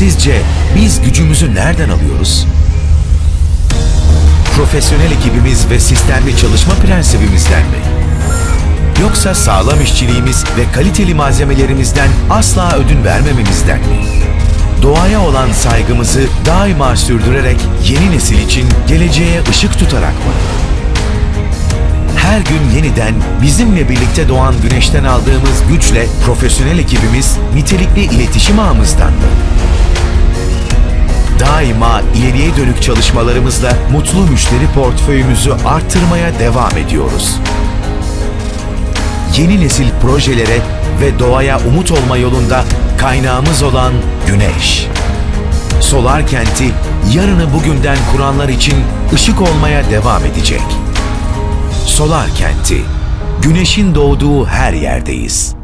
Sizce biz gücümüzü nereden alıyoruz? Profesyonel ekibimiz ve sistemli çalışma prensibimizden mi? Yoksa sağlam işçiliğimiz ve kaliteli malzemelerimizden asla ödün vermememizden mi? Doğaya olan saygımızı daima sürdürerek yeni nesil için geleceğe ışık tutarak mı? Her gün yeniden bizimle birlikte doğan güneşten aldığımız güçle profesyonel ekibimiz nitelikli iletişim ağımızdan mı? Daima ileriye dönük çalışmalarımızla mutlu müşteri portföyümüzü arttırmaya devam ediyoruz. Yeni nesil projelere ve doğaya umut olma yolunda kaynağımız olan güneş. Solar Kenti yarını bugünden kuranlar için ışık olmaya devam edecek. Solar Kenti, güneşin doğduğu her yerdeyiz.